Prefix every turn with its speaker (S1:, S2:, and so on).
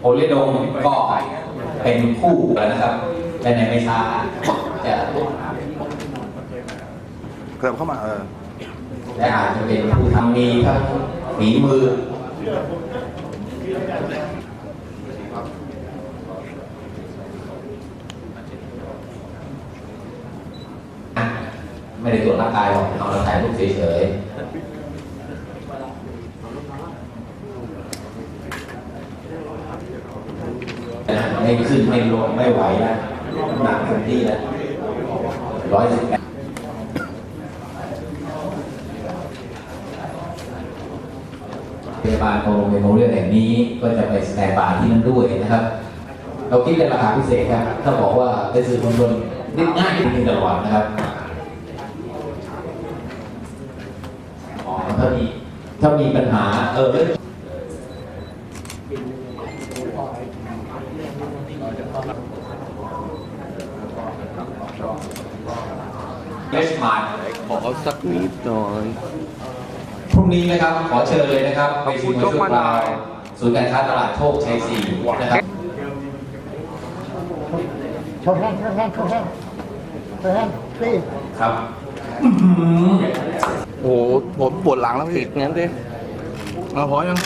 S1: โอเลโดมก็เป็นคู่แล้วนะครับและในไม่ช้าจะ
S2: เพิ่มเข้ามาเออ
S1: และอาจจะเป็นผู้ทำมีทั้งฝีมือไม่ได้ตรวจร่างกายหรอกเอาเราถ่ายรูปเฉยๆ นะไม่ขึ้นไม่ลงไม่ไหวแล้วน้ำหนักเต็มที่แล้วร้อยสิบแปดพยาบาลของโรงพยาบาลโรงเรียนแห่งนี้ก็จะไปสแตนบายที่นั่นด้วยนะครับ เราคิดเป็นราคาพิเศษครับ ถ้าบอกว่าเป็นสื่อมวลชนนิดง่ายนิดนึงตลอดนะครับอ๋อถ้ามีถ้ามีปัญหาเออ เลสมาน
S3: ขอสักนิดหน่อย
S1: พรุ่งนี้นะครับ ขอเชิญเลยนะครับไปชิมมาชั่วคราวศูนย์การค้าตลาดโชคชัยสี่นะครับ
S4: โชว์แห้งโชว์แห้งโชว์แห้งโชว์แห้งพี่
S1: ครับอื้อหือ
S2: โอ้โหผมปวดหลังแล้ว
S3: ติ
S2: พี่
S3: ดงั้นดิ
S2: เอาพอยัง